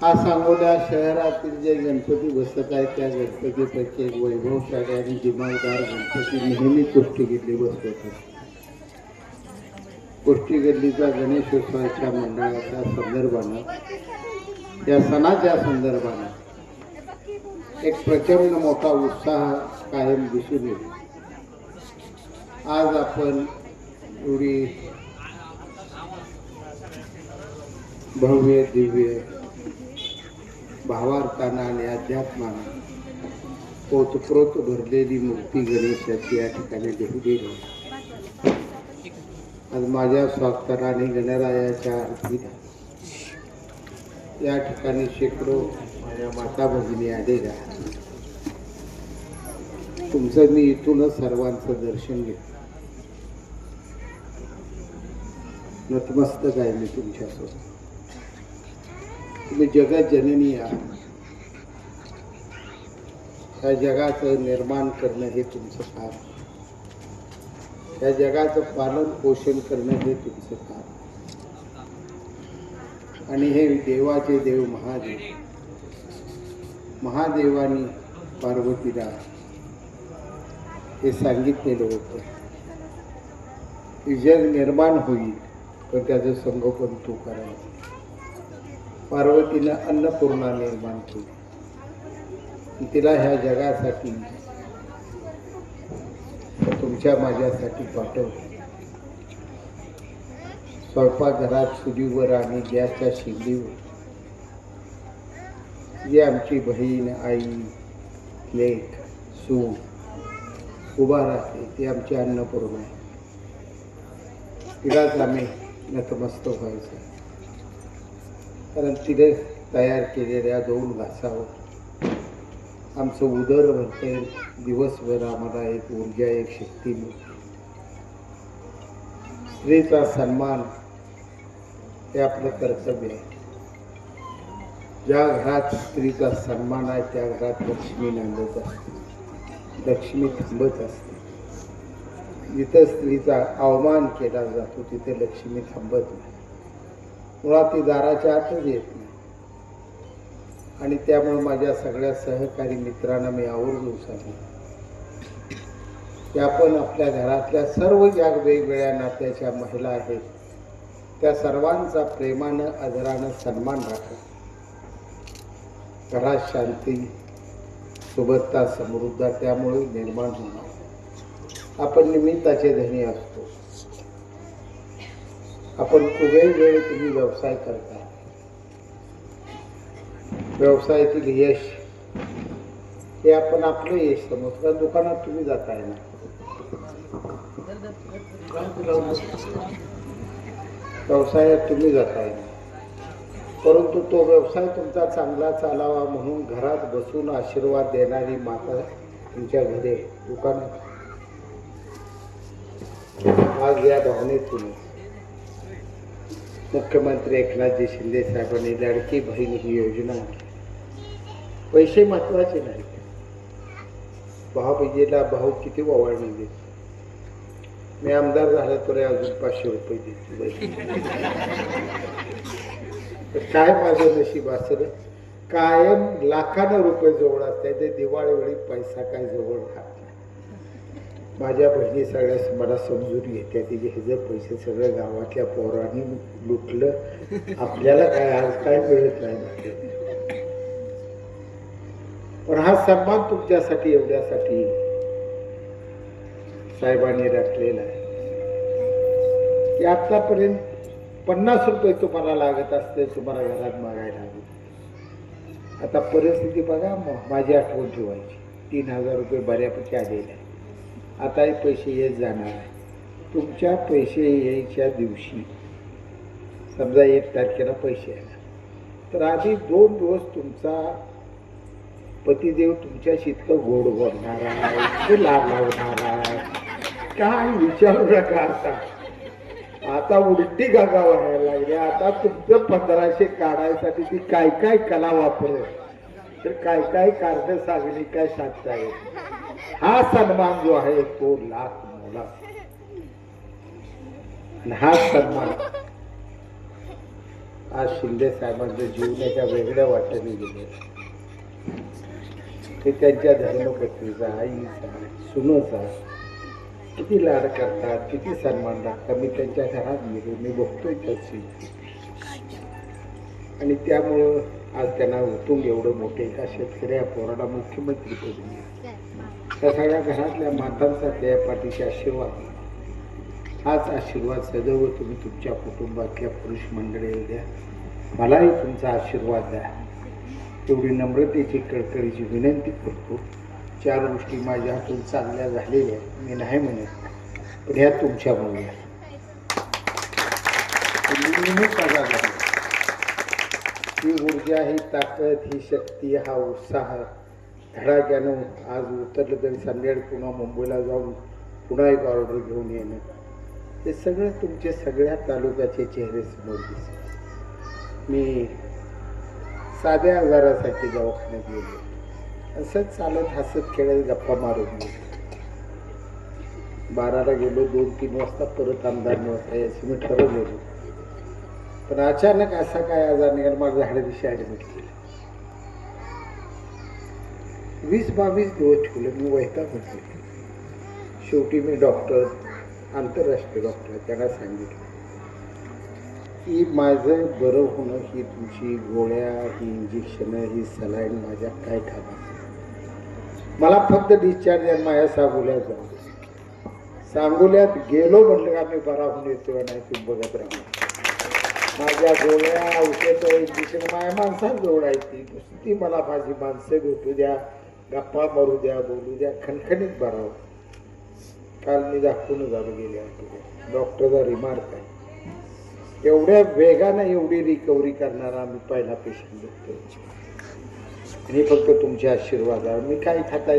हा सांगोला शहरातील जे गणपती बसत आहेत त्या गणपतीपैकी एक वैभवशाली आणि दिमागदार गणपती नेहमी कुष्टीगिल्ली बसतो असते कुष्टीगिल्लीचा गणेशोत्सवाच्या मंडळाच्या संदर्भानं या सणाच्या संदर्भानं एक प्रचंड मोठा उत्साह कायम दिसून येतो. आज आपण एवढी भव्य दिव्य भावार्थानं आणि अध्यात्मानं पोतप्रोत भरलेली मूर्ती गणेशाची या ठिकाणी देवलेली आज माझ्या स्वास्थ्याने गणरायाच्या आरतीला या ठिकाणी शेकडो माझ्या माता भगिनी आलेल्या तुमचं मी इथूनच सर्वांचं दर्शन घेतो. नतमस्तक आहे मी तुमच्यासोबत. तुम्ही जगत जननी आहात या जगाचं निर्माण करणं हे तुमचं काम. या जगाचं पालन पोषण करणं हे तुमचं काम. आणि हे देवाचे देव महादेव. महादेवानी पार्वतीला हे सांगितलेलं होतं की जग निर्माण होईल पण त्याचं संगोपन तू करायचं. पार्वतीनं अन्नपूर्णा निर्माण केली. तिला ह्या जगासाठी तुमच्या माझ्यासाठी पाठवली. स्वयंपाकघरात चुलीवर आणि गॅसच्या शिगडीवर जी आमची बहीण आई लेख सू उभा राहते ती आमची अन्नपूर्णा आहे तिलाच आम्ही नतमस्त व्हायचं कारण तिने तयार केलेल्या दोन घासावर आमचं उदर भरते दिवसभर आम्हाला एक ऊर्जा एक शक्ती मिळते. स्त्रीचा सन्मान हे आपलं कर्तव्य आहे. ज्या घरात स्त्रीचा सन्मान आहे त्या घरात लक्ष्मी नांदत असते. लक्ष्मी थांबत असते. जिथं स्त्रीचा अवमान केला जातो तिथे लक्ष्मी थांबत नाही. मुळात ती दाराच्या आतच येत नाही. आणि त्यामुळे माझ्या सगळ्या सहकारी मित्रांना मी आवर्जून सांगितलं की आपण आपल्या घरातल्या सर्व ज्या वेगवेगळ्या नात्याच्या महिला आहेत त्या सर्वांचा प्रेमानं आदरानं सन्मान राखा. घरात शांती सुबत्ता समृद्ध त्यामुळे निर्माण होणार. आपण निमित्ताचे धनी असतो. आपण कुबेर वेळ तुम्ही व्यवसाय करता व्यवसायातील यश हे आपण आपलं यश समजतो. दुकानात तुम्ही जाताय ना. व्यवसायात तुम्ही जाताय. ना परंतु तो व्यवसाय तुमचा चांगला चालावा म्हणून घरात बसून आशीर्वाद देणारी माता तुमच्या घरी दुकानात. आज या भावनेतून मुख्यमंत्री एकनाथजी शिंदे साहेबांनी लाडकी बहीण ही योजना आणली. पैसे महत्त्वाचे नाही भाऊबीजेला भाऊ किती ओवाळणी देत मी आमदार झाला तरी अजून पाचशे रुपये देतो तर काय माझं नशीब असं कायम लाखानं रुपये जवळ असते ते दिवाळीवेळी पैसा काय जवळ राहत माझ्या बहिणी सगळ्या मला समजून घेत्या तिचे हे जर पैसे सगळं गावातल्या पोरांनी लुटलं आपल्याला काय आज काय मिळत नाही पण हा सन्मान तुमच्यासाठी एवढ्यासाठी साहेबांनी राखलेला आहे. की आतापर्यंत पन्नास रुपये तुम्हाला लागत असते तुम्हाला घरात मागायला लागत आता परिस्थिती बघा माझी आठवण ठेवायची. तीन हजार रुपये बऱ्यापैकी आलेले आता हे पैसे येत जाणार आहे तुमच्या पैसे यायच्या दिवशी समजा एक तारखेला पैसे येणार तर आधी दोन दिवस तुमचा पतिदेव तुमच्याशी इतकं गोड बोलणार आहे इतकं लाभ लावणार आहे. काय विचारू नका आता. आता उलटी गागा व्हायला लागली आता तुमचं पंधराशे काढायसाठी ती काय काय कला वापरत तर काय काय कारण सांगली काय साधता येईल हा सन्मान जो आहे तो लाख मोला. हा सन्मान आज शिंदे साहेबांच्या जीवनाच्या वेगळ्या वाट्याने गेले ते त्यांच्या धर्मपत्नीचा आईचा सुनोचा किती लाड करतात किती सन्मान राखतात मी त्यांच्या घरात गेलो मी बघतोय त्याची आणि त्यामुळं आज त्यांना उतून एवढं मोठे एका शेतकऱ्या पोराला मुख्यमंत्री पदी त्या सगळ्या घरातल्या मातांचा त्या पाठीशी आशीर्वाद. हाच आशीर्वाद सदैव तुम्ही तुमच्या कुटुंबातल्या पुरुष मंडळीला द्या. मलाही तुमचा आशीर्वाद द्या. एवढी नम्रतेची कळकळीची विनंती करतो. चार गोष्टी माझ्या हातून चांगल्या झालेल्या मी नाही म्हणत पण ह्या तुमच्यामुळे आहे. ही ऊर्जा ही ताकद ही शक्ती हा उत्साह धडाक्यानं आज उतरलं तरी संध्याकाळी पुन्हा मुंबईला जाऊन पुन्हा एक ऑर्डर घेऊन येणं. हे सगळं तुमचे सगळ्या तालुक्याचे चेहरे समोर दिसले मी साध्या आजारासाठी दवाखान्यात गेलो. असंच चालत हसत खेळत गप्पा मारून गेलो. बाराला गेलो दोन तीन वाजता परत आमदार वाजता याचं मी ठरवलेलो. पण अचानक असा काय आजार निघाला माझं झाडे दिवशी ॲडमिट केलं. वीस बावीस दिवस ठेवले मी वैताग होते शेवटी मी डॉक्टर आंतरराष्ट्रीय डॉक्टर त्यांना सांगितलं. की माझं बरं होणं ही तुमची गोळ्या ही इंजेक्शनं ही सलाईन माझ्या काय कामात मला फक्त डिस्चार्ज आणि माझ्या सांगोल्यात जाऊ सांगोल्यात गेलो म्हटलं का मी बरा होऊन येतो नाही तुम्ही बघत राहा. माझ्या गोळ्या औषधं इंजेक्शन माझ्या माणसात जोडायची ती. मला माझी माणसं भेटू द्या. गप्पा मारू द्या बोलू द्या खणखणीत बरा काल मी दाखवून झालं गेले आठवड्यात डॉक्टरचा रिमार्क आहे. एवढ्या वेगानं एवढी रिकव्हरी करणारा आम्ही पहिला पेशंट बघतोय आणि फक्त तुमच्या आशीर्वादावर. मी काय खाता